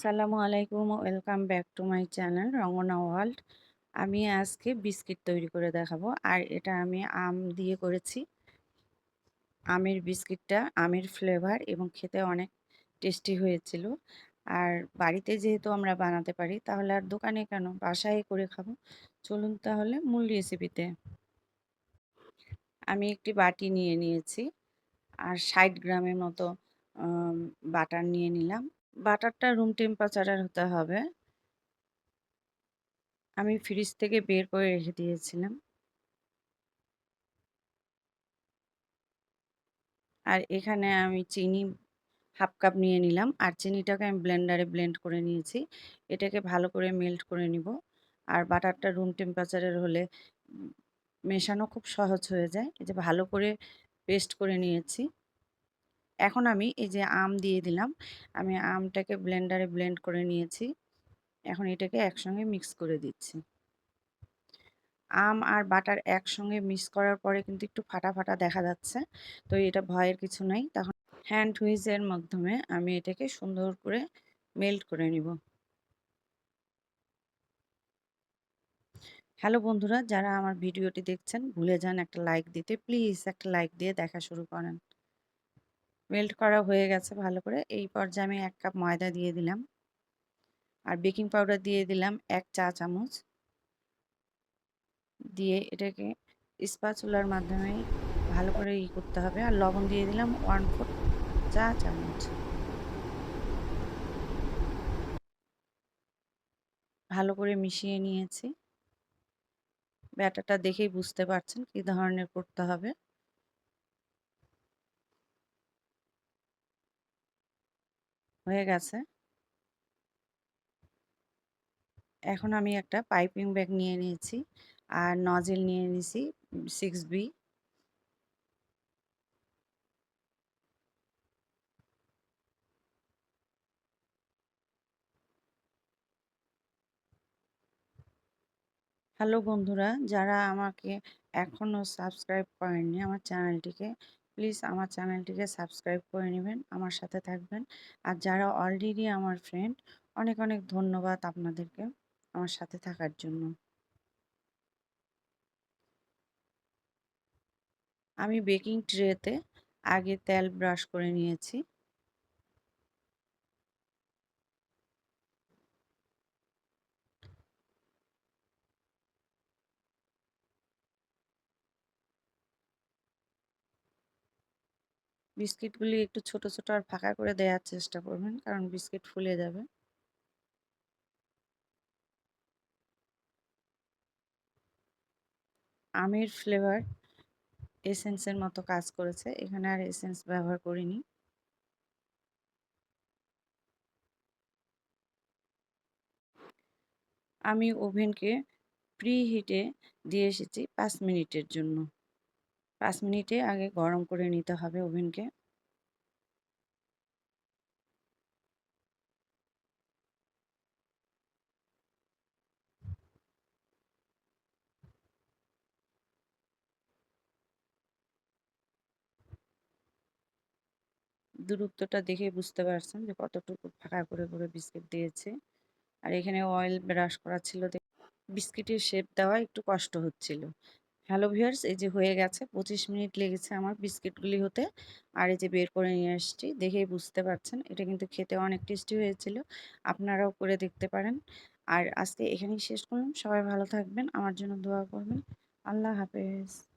সালামু আলাইকুম, welcome back to my channel Rangana world. আমি আজকে বিস্কিট তৈরি করে দেখাবো। আর এটা আমি আম দিয়ে করেছি। আমের বিস্কিটটা, আমের ফ্লেভার এবং খেতে অনেক টেস্টি হয়েছিল। আর বাড়িতে যেহেতু আমরা বানাতে পারি, তাহলে আর দোকানে কেন? বাসায় করে খাব। চলুন তাহলে মূল রেসিপিতে আমি একটি বাটি নিয়ে নিয়েছি। আর ষাট গ্রামের মতো বাটার নিয়ে নিলাম। বাটারটা রুম টেম্পারেচারের হতে হবে। আমি ফ্রিজ থেকে বের করে রেখে দিয়েছিলাম। আর এখানে আমি চিনি হাফ কাপ নিয়ে নিলাম। আর চিনিটাকে আমি ব্লেন্ডারে ব্লেন্ড করে নিয়েছি। এটাকে ভালো করে মেল্ট করে নিব। আর বাটারটা রুম টেম্পারেচারের হলে মেশানো খুব সহজ হয়ে যায়। এই যে ভালো করে পেস্ট করে নিয়েছি। এখন আমি এই যে আম দিয়ে দিলাম, আমি আমটাকে ব্লেন্ডারে ব্লেন্ড করে নিয়েছি। এখন এটাকে একসঙ্গে মিক্স করে দিচ্ছি। আম আর বাটার একসঙ্গে মিক্স করার পরে কিন্তু একটু ফাটা ফাটা দেখা যাচ্ছে, তো এটা ভয়ের কিছু নাই। তখন হ্যান্ড হুইজের মাধ্যমে আমি এটাকে সুন্দর করে মেল্ট করে নিব। হ্যালো বন্ধুরা, যারা আমার ভিডিওটি দেখছেন, ভুলে যান একটা লাইক দিতে। প্লিজ একটা লাইক দিয়ে দেখা শুরু করেন। মেল্ট করা হয়ে গেছে ভালো করে। এই পর্যায়ে আমি এক কাপ ময়দা দিয়ে দিলাম। আর বেকিং পাউডার দিয়ে দিলাম এক চা চামচ। দিয়ে এটাকে স্পাচুলার মাধ্যমে ভালো করে ই করতে হবে। আর লবণ দিয়ে দিলাম ওয়ান ফোর চা চামচ। ভালো করে মিশিয়ে নিয়েছি। ব্যাটারটা দেখেই বুঝতে পারছেন কী ধরনের করতে হবে। হয়ে গেছে। এখন আমি একটা পাইপিং ব্যাগ নিয়ে নিয়েছি আর নজেল নিয়ে নিয়েছি সিক্স বি হ্যালো বন্ধুরা, যারা আমাকে এখনও সাবস্ক্রাইব করেননি আমার চ্যানেলটিকে প্লিজ আমার চ্যানেলটিকে সাবস্ক্রাইব করে নেবেন, আমার সাথে থাকবেন। আর যারা অলরেডি আমার ফ্রেন্ড অনেক অনেক ধন্যবাদ আপনাদেরকে আমার সাথে থাকার জন্য। আমি বেকিং ট্রেতে আগে তেল ব্রাশ করে নিয়েছি। বিস্কিটগুলি একটু ছোট ছোট আর ফাঁকা করে দেওয়ার চেষ্টা করবেন, কারণ বিস্কিট ফুলে যাবে। আমের ফ্লেভার এসেন্সের মতো কাজ করেছে, এখানে আর এসেন্স ব্যবহার করিনি। আমি ওভেনকে প্রি হিটে দিয়ে এসেছি পাঁচ মিনিটের জন্য। পাঁচ মিনিটে আগে গরম করে নিতে হবে ওভেনকে। দূরত্বটা দেখে বুঝতে পারছেন যে কতটুকু ফাঁকা করে করে বিস্কিট দিয়েছে। আর এখানে অয়েল ব্রাশ করা ছিল, বিস্কিটের শেপ দেওয়া একটু কষ্ট হচ্ছিল। হ্যালো ভিউয়ার্স এই যে হয়ে গেছে, পঁচিশ মিনিট লেগেছে আমার বিস্কিটগুলি হতে। আর এই যে বের করে নিয়ে আসছি, দেখেই বুঝতে পারছেন, এটা কিন্তু খেতে অনেক টেস্টি হয়েছিল, আপনারাও করে দেখতে পারেন। আর আজকে এখানেই শেষ করলাম, সবাই ভালো থাকবেন, আমার জন্য দোয়া করবেন, আল্লাহ হাফেজ।